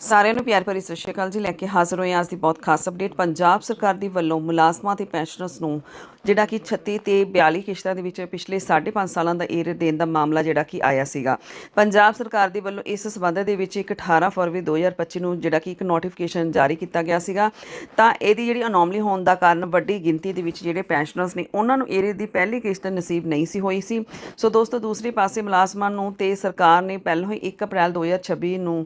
ਸਾਰਿਆਂ ਨੂੰ ਪਿਆਰ ਭਰੀ ਸਤਿ ਸ਼੍ਰੀ ਅਕਾਲ ਜੀ। ਲੈ ਕੇ ਹਾਜ਼ਰ ਹੋਏ ਹਾਂ ਅੱਜ ਦੀ ਬਹੁਤ ਖਾਸ ਅਪਡੇਟ। ਪੰਜਾਬ ਸਰਕਾਰ ਦੀ ਵੱਲੋਂ ਮੁਲਾਜ਼ਮਾਂ ਤੇ ਪੈਨਸ਼ਨਰਸ ਨੂੰ ਜਿਹੜਾ ਕਿ 36 ਤੇ 42 ਕਿਸ਼ਤਾਂ ਦੇ ਵਿੱਚ ਪਿਛਲੇ 5.5 ਸਾਲਾਂ ਦਾ ਏਰ ਦੇਣ ਦਾ ਮਾਮਲਾ ਜਿਹੜਾ ਕਿ ਆਇਆ ਸੀਗਾ। ਪੰਜਾਬ ਸਰਕਾਰ ਦੇ ਵੱਲੋਂ ਇਸ ਸਬੰਧ ਦੇ ਵਿੱਚ ਇੱਕ 18 ਫਰਵਰੀ 2025 ਨੂੰ ਜਿਹੜਾ ਕਿ ਇੱਕ ਨੋਟੀਫਿਕੇਸ਼ਨ ਜਾਰੀ ਕੀਤਾ ਗਿਆ ਸੀਗਾ। ਤਾਂ ਇਹਦੀ ਜਿਹੜੀ ਅਨੋਮਲੀ ਹੋਣ ਦਾ ਕਾਰਨ ਵੱਡੀ ਗਿਣਤੀ ਦੇ ਵਿੱਚ ਜਿਹੜੇ ਪੈਨਸ਼ਨਰਸ ਨੇ, ਉਹਨਾਂ ਨੂੰ ਏਰੇ ਦੀ ਪਹਿਲੀ ਕਿਸ਼ਤ ਨਸੀਬ ਨਹੀਂ ਸੀ ਹੋਈ ਸੀ। ਸੋ ਦੋਸਤੋ, ਦੂਸਰੇ ਪਾਸੇ ਮੁਲਾਜ਼ਮਾਂ ਨੂੰ ਤੇ ਸਰਕਾਰ ਨੇ ਪਹਿਲਾਂ ਹੀ 1 ਅਪ੍ਰੈਲ 2026 ਨੂੰ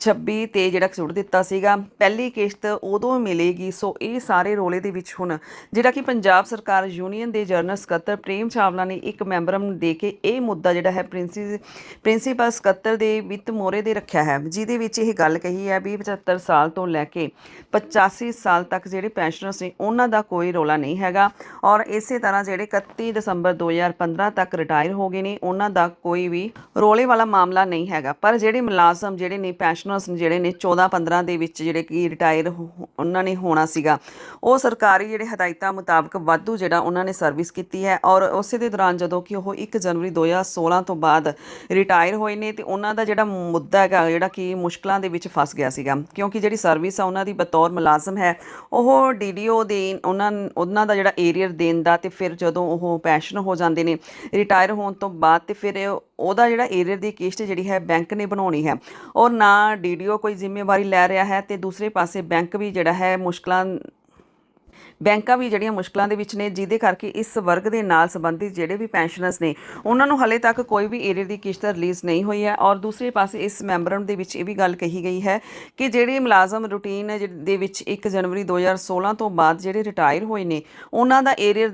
26 ਤੇ ਜਿਹੜਾ ਸੁੱਟ ਦਿੱਤਾ ਸੀਗਾ, ਪਹਿਲੀ ਕਿਸ਼ਤ ਉਦੋਂ ਮਿਲੇਗੀ। ਸੋ ਇਹ ਸਾਰੇ ਰੋਲੇ ਦੇ ਵਿੱਚ ਹੁਣ ਜਿਹੜਾ ਕਿ ਪੰਜਾਬ ਸਰਕਾਰ ਯੂਨੀਅਨ ਦੇ ਜਨਰਲ ਸਕੱਤਰ ਪ੍ਰੇਮ ਚਾਵਲਾ ਨੇ ਇੱਕ ਮੈਂਬਰ ਨੂੰ ਦੇ ਕੇ ਇਹ ਮੁੱਦਾ ਜਿਹੜਾ ਹੈ ਪ੍ਰਿੰਸੀ, ਪ੍ਰਿੰਸੀਪਲ ਸਕੱਤਰ ਦੇ ਵਿੱਤ ਮੋਰੇ ਦੇ ਰੱਖਿਆ ਹੈ। ਜਿਹਦੇ ਵਿੱਚ ਇਹ ਗੱਲ ਕਹੀ ਹੈ ਵੀ 75 ਸਾਲ ਤੋਂ ਲੈ ਕੇ 85 ਸਾਲ ਤੱਕ ਜਿਹੜੇ ਪੈਨਸ਼ਨਰਸ ਨੇ, ਉਹਨਾਂ ਦਾ ਕੋਈ ਰੋਲਾ ਨਹੀਂ ਹੈਗਾ। ਔਰ ਇਸੇ ਤਰ੍ਹਾਂ ਜਿਹੜੇ 31 ਦਸੰਬਰ 2015 ਤੱਕ ਰਿਟਾਇਰ ਹੋ ਗਏ ਨੇ, ਉਹਨਾਂ ਦਾ ਕੋਈ ਵੀ ਰੋਲੇ ਵਾਲਾ ਮਾਮਲਾ ਨਹੀਂ ਹੈਗਾ। ਪਰ ਜਿਹੜੇ ਮੁਲਾਜ਼ਮ ਜਿਹੜੇ ਨੇ, ਪੈਨਸ਼ਨਰਸ ਜਿਹੜੇ ਨੇ 14 15 ਦੇ ਵਿੱਚ ਜਿਹੜੇ ਕਿ ਰਿਟਾਇਰ ਉਹਨਾਂ ਨੇ ਹੋਣਾ ਸੀਗਾ। ਉਹ ਸਰਕਾਰੀ ਜਿਹੜੇ ਹਦਾਇਤਾਂ ਮੁਤਾਬਕ ਵਾਧੂ ਜਿਹੜਾ ਉਹਨਾਂ ਨੇ ਸਰਵਿਸ ਕੀਤੀ ਹੈ ਔਰ ਉਸੇ ਦੇ ਦੌਰਾਨ ਜਦੋਂ ਕਿ ਉਹ 1 ਜਨਵਰੀ 2016 ਤੋਂ ਬਾਅਦ ਰਿਟਾਇਰ ਹੋਏ ਨੇ ਤੇ ਉਹਨਾਂ ਦਾ ਜਿਹੜਾ ਮੁੱਦਾ ਹੈਗਾ, ਜਿਹੜਾ ਕਿ ਮੁਸ਼ਕਲਾਂ ਦੇ ਵਿੱਚ ਫਸ ਗਿਆ ਸੀਗਾ। ਕਿਉਂਕਿ ਜਿਹੜੀ ਸਰਵਿਸ ਆ ਉਹਨਾਂ ਦੀ ਬਤੌਰ ਮੁਲਾਜ਼ਮ ਹੈ, ਉਹ ਡੀਡੀਓ ਦੇ ਉਹਨਾਂ ਉਹਨਾਂ ਦਾ ਜਿਹੜਾ ਏਰੀਅਰ ਦੇਣ ਦਾ ਤੇ ਫਿਰ ਜਦੋਂ ਉਹ ਪੈਸ਼ਨ ਹੋ ਜਾਂਦੇ ਨੇ ਰਿਟਾਇਰ ਹੋਣ ਤੋਂ ਬਾਅਦ ਤੇ ਫਿਰ ਉਹਦਾ ਜਿਹੜਾ ਏਰੀਅਰ ਦੀ ਕਿਸ਼ਤ ਜਿਹੜੀ ਹੈ ਬੈਂਕ ਨੇ ਬਣਾਉਣੀ ਹੈ। ਔਰ ਨਾ ਡੀਡੀਓ ਕੋਈ ਜ਼ਿੰਮੇਵਾਰੀ ਲੈ ਰਿਹਾ ਹੈ ਤੇ ਦੂਸਰੇ ਪਾਸੇ ਬੈਂਕ ਵੀ ਜਿਹੜਾ ਹੈ ਮੁਸ਼ਕਲਾਂ, ਬੈਂਕਾਂ ਵੀ ਜਿਹੜੀਆਂ ਮੁਸ਼ਕਲਾਂ ਦੇ ਵਿੱਚ ਨੇ, ਜਿਹਦੇ ਕਰਕੇ ਇਸ ਵਰਗ ਦੇ ਨਾਲ ਸੰਬੰਧਿਤ ਜਿਹੜੇ ਵੀ ਪੈਨਸ਼ਨਰਸ ਨੇ, ਉਹਨਾਂ ਨੂੰ ਹਲੇ ਤੱਕ ਕੋਈ ਵੀ ਏਰੀਅਰ ਦੀ ਕਿਸ਼ਤ ਰਿਲੀਜ਼ ਨਹੀਂ ਹੋਈ ਹੈ। ਔਰ ਦੂਸਰੇ ਪਾਸੇ ਇਸ ਮੈਮੋਰੰਡਮ ਦੇ ਵਿੱਚ ਇਹ ਵੀ ਗੱਲ ਕਹੀ ਗਈ ਹੈ ਕਿ ਜਿਹੜੇ ਮੁਲਾਜ਼ਮ ਰੂਟੀਨ ਦੇ ਵਿੱਚ 1 ਜਨਵਰੀ 2016 ਤੋਂ ਬਾਅਦ ਜਿਹੜੇ ਰਿਟਾਇਰ ਹੋਏ ਨੇ, ਉਹਨਾਂ ਦਾ ਏਰੀਅਰ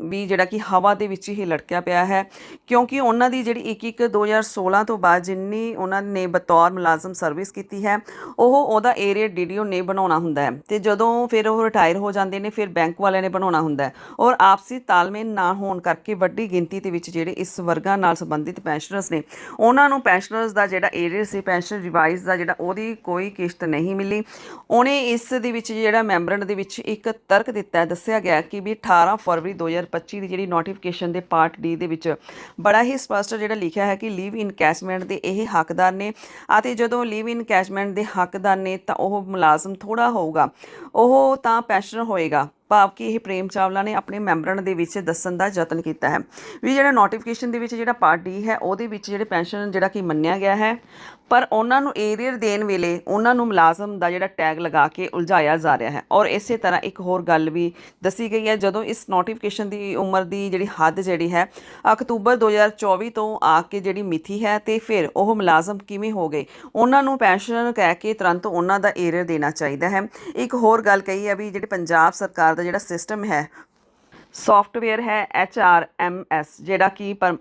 ਵੀ ਜਿਹੜਾ ਕਿ ਹਵਾ ਦੇ ਵਿੱਚ ਹੀ ਲਟਕਿਆ ਪਿਆ ਹੈ, ਕਿਉਂਕਿ ਉਹਨਾਂ ਦੀ ਜਿਹੜੀ 1 1 2016 ਤੋਂ ਬਾਅਦ ਜਿੰਨੀ ਉਹਨਾਂ ਨੇ ਬਤੌਰ ਮੁਲਾਜ਼ਮ ਸਰਵਿਸ ਕੀਤੀ ਹੈ, ਉਹ ਉਹਦਾ ਏਰੀਆ ਡੀਡੀਓ ਨੇ ਬਣਾਉਣਾ ਹੁੰਦਾ ਹੈ ਤੇ ਜਦੋਂ ਫਿਰ ਉਹ ਰਿਟਾਇਰ ਹੋ ਜਾਂਦੇ ਨੇ, ਫਿਰ ਬੈਂਕ ਵਾਲਿਆਂ ਨੇ ਬਣਾਉਣਾ ਹੁੰਦਾ ਹੈ ਔਰ ਆਪਸੀ ਤਾਲਮੇਲ ਨਾ ਹੋਣ ਕਰਕੇ ਵੱਡੀ ਗਿਣਤੀ ਦੇ ਵਿੱਚ ਜਿਹੜੇ ਇਸ ਵਰਗਾਂ ਨਾਲ ਸੰਬੰਧਿਤ ਪੈਨਸ਼ਨਰਸ ਨੇ, ਉਹਨਾਂ ਨੂੰ ਪੈਨਸ਼ਨਰਸ ਦਾ ਜਿਹੜਾ ਏਰੀਆ ਸੀ ਪੈਨਸ਼ਨ ਰਿਵਾਈਜ਼ ਦਾ ਜਿਹੜਾ ਉਹਦੀ ਕੋਈ ਕਿਸ਼ਤ ਨਹੀਂ ਮਿਲੀ। ਉਹਨੇ ਇਸ ਦੇ ਵਿੱਚ ਜਿਹੜਾ ਮੈਂਬਰਡ ਦੇ ਵਿੱਚ ਇੱਕ ਤਰਕ ਦਿੱਤਾ ਦੱਸਿਆ ਗਿਆ ਕਿ ਵੀ 18 ਫਰਵਰੀ 2025 ਦੀ ਜਿਹੜੀ ਨੋਟੀਫਿਕੇਸ਼ਨ ਦੇ ਪਾਰਟ ਡੀ ਦੇ ਵਿੱਚ ਬੜਾ ਹੀ ਸਪਸ਼ਟ ਜਿਹੜਾ ਲਿਖਿਆ ਹੈ ਕਿ ਲੀਵ ਇਨ ਕੈਸ਼ਮੈਂਟ ਦੇ ਇਹ ਹੱਕਦਾਰ ਨੇ ਅਤੇ ਜਦੋਂ ਲੀਵ ਇਨ ਕੈਸ਼ਮੈਂਟ ਦੇ ਹੱਕਦਾਰ ਨੇ ਤਾਂ ਉਹ ਮੁਲਾਜ਼ਮ ਥੋੜਾ ਹੋਊਗਾ, ਉਹ ਤਾਂ ਪੈਨਸ਼ਨਰ ਹੋਏਗਾ। ਭਾਵ ਕਿ ਇਹ ਪ੍ਰੇਮ ਚਾਵਲਾ ਨੇ ਆਪਣੇ ਮੈਂਬਰਾਂ ਦੇ ਵਿੱਚ ਦੱਸਣ ਦਾ ਯਤਨ ਕੀਤਾ ਹੈ। ਵੀ ਜਿਹੜਾ ਨੋਟੀਫਿਕੇਸ਼ਨ ਦੇ ਵਿੱਚ ਜਿਹੜਾ ਪਾਰਟ ਡੀ ਹੈ, ਉਹਦੇ ਵਿੱਚ ਜਿਹੜੇ ਪੈਨਸ਼ਨ ਜਿਹੜਾ ਕਿ ਮੰਨਿਆ ਗਿਆ ਹੈ, ਪਰ ਉਹਨਾਂ ਨੂੰ ਏਰੀਅਰ ਦੇਣ ਵੇਲੇ ਉਹਨਾਂ ਨੂੰ ਮੁਲਾਜ਼ਮ ਦਾ ਜਿਹੜਾ ਟੈਗ ਲਗਾ ਕੇ ਉਲਝਾਇਆ ਜਾ ਰਿਹਾ ਹੈ। ਔਰ ਇਸੇ ਤਰ੍ਹਾਂ ਇੱਕ ਹੋਰ ਗੱਲ ਵੀ ਦੱਸੀ ਗਈ ਹੈ, ਜਦੋਂ ਇਸ ਨੋਟੀਫਿਕੇਸ਼ਨ ਦੀ ਉਮਰ ਦੀ ਜਿਹੜੀ ਹੱਦ ਜਿਹੜੀ ਹੈ, ਅਕਤੂਬਰ 2024 ਤੋਂ ਆ ਕੇ ਜਿਹੜੀ ਮਿਤੀ ਹੈ ਤੇ ਫਿਰ ਉਹ ਮੁਲਾਜ਼ਮ ਕਿਵੇਂ ਹੋ ਗਏ, ਉਹਨਾਂ ਨੂੰ ਪੈਨਸ਼ਨ ਕਹਿ ਕੇ ਤੁਰੰਤ ਉਹਨਾਂ ਦਾ ਏਰੀਅਰ ਦੇਣਾ ਚਾਹੀਦਾ ਹੈ। ਇੱਕ ਹੋਰ ਗੱਲ ਕਹੀ ਹੈ ਵੀ ਜਿਹੜੇ ਪੰਜਾਬ ਸਰਕਾਰ ਦਾ ਜਿਹੜਾ ਸਿਸਟਮ ਹੈ ਸੌਫਟਵੇਅਰ ਹੈ ਐਚ ਆਰ ਐਮ ਐਸ ਜਿਹੜਾ ਕਿ ਪਰ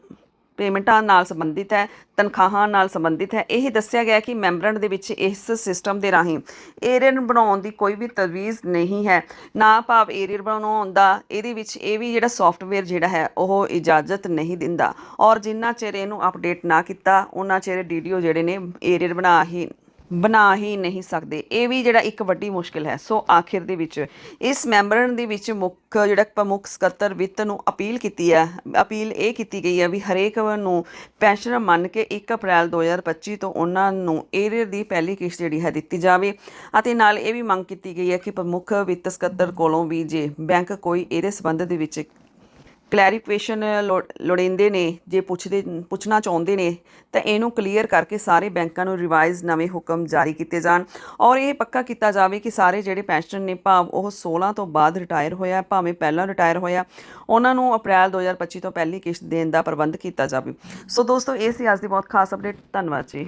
ਪੇਮੈਂਟਾਂ ਨਾਲ ਸੰਬੰਧਿਤ ਹੈ, ਤਨਖਾਹਾਂ ਨਾਲ ਸੰਬੰਧਿਤ ਹੈ, ਇਹ ਦੱਸਿਆ ਗਿਆ ਕਿ ਮੈਂਬਰਨ ਦੇ ਵਿੱਚ ਇਸ ਸਿਸਟਮ ਦੇ ਰਾਹੀਂ ਏਰੀਅਰ ਬਣਾਉਣ ਦੀ ਕੋਈ ਵੀ ਤਜਵੀਜ਼ ਨਹੀਂ ਹੈ। ਨਾ ਭਾਵ ਏਰੀਅਰ ਬਣਾਉਣ ਦਾ, ਇਹਦੇ ਵਿੱਚ ਇਹ ਵੀ ਜਿਹੜਾ ਸੌਫਟਵੇਅਰ ਜਿਹੜਾ ਹੈ, ਉਹ ਇਜਾਜ਼ਤ ਨਹੀਂ ਦਿੰਦਾ। ਔਰ ਜਿੰਨਾ ਚਿਰ ਇਹਨੂੰ ਅਪਡੇਟ ਨਾ ਕੀਤਾ, ਉਹਨਾਂ ਚਿਰ ਡੀਡੀਓ ਜਿਹੜੇ ਨੇ ਏਰੀਅਰ ਬਣਾ ਹੀ ਬਣਾ ਹੀ ਨਹੀਂ ਸਕਦੇ। ਇਹ ਵੀ ਜਿਹੜਾ ਇੱਕ ਵੱਡੀ ਮੁਸ਼ਕਿਲ ਹੈ। ਸੋ ਆਖਿਰ ਦੇ ਵਿੱਚ ਇਸ ਮੈਂਬਰਨ ਦੇ ਵਿੱਚ ਮੁੱਖ ਜਿਹੜਾ ਪ੍ਰਮੁੱਖ ਸਕੱਤਰ ਵਿੱਤ ਨੂੰ ਅਪੀਲ ਕੀਤੀ ਹੈ, ਅਪੀਲ ਇਹ ਕੀਤੀ ਗਈ ਹੈ ਵੀ ਹਰੇਕ ਨੂੰ ਪੈਨਸ਼ਨਰ ਮੰਨ ਕੇ 1 ਅਪ੍ਰੈਲ 2025 ਤੋਂ ਉਹਨਾਂ ਨੂੰ ਏਰੀਅਰ ਦੀ ਪਹਿਲੀ ਕਿਸ਼ਤ ਜਿਹੜੀ ਹੈ ਦਿੱਤੀ ਜਾਵੇ। ਅਤੇ ਨਾਲ ਇਹ ਵੀ ਮੰਗ ਕੀਤੀ ਗਈ ਹੈ ਕਿ ਪ੍ਰਮੁੱਖ ਵਿੱਤ ਸਕੱਤਰ ਕੋਲੋਂ ਵੀ ਜੇ ਬੈਂਕ ਕੋਈ ਇਹਦੇ ਸੰਬੰਧ ਦੇ ਵਿੱਚ ਕਲੈਰੀਫਿਕੇਸ਼ਨ ਲੋੜੀਂਦੇ ਨੇ, ਜੇ ਪੁੱਛਦੇ, ਪੁੱਛਣਾ ਚਾਹੁੰਦੇ ਨੇ, ਤਾਂ ਇਹਨੂੰ ਕਲੀਅਰ ਕਰਕੇ ਸਾਰੇ ਬੈਂਕਾਂ ਨੂੰ ਰਿਵਾਈਜ਼ ਨਵੇਂ ਹੁਕਮ ਜਾਰੀ ਕੀਤੇ ਜਾਣ। ਔਰ ਇਹ ਪੱਕਾ ਕੀਤਾ ਜਾਵੇ ਕਿ ਸਾਰੇ ਜਿਹੜੇ ਪੈਨਸ਼ਨ ਨੇ, ਭਾਵ ਉਹ 16 ਤੋਂ ਬਾਅਦ ਰਿਟਾਇਰ ਹੋਇਆ, ਭਾਵੇਂ ਪਹਿਲਾਂ ਰਿਟਾਇਰ ਹੋਇਆ, ਉਹਨਾਂ ਨੂੰ ਅਪ੍ਰੈਲ 2025 ਤੋਂ ਪਹਿਲੀ ਕਿਸ਼ਤ ਦੇਣ ਦਾ ਪ੍ਰਬੰਧ ਕੀਤਾ ਜਾਵੇ। ਸੋ ਦੋਸਤੋ, ਇਹ ਸੀ ਅੱਜ ਦੀ ਬਹੁਤ ਖਾਸ ਅਪਡੇਟ ਧੰਨਵਾਦ ਜੀ।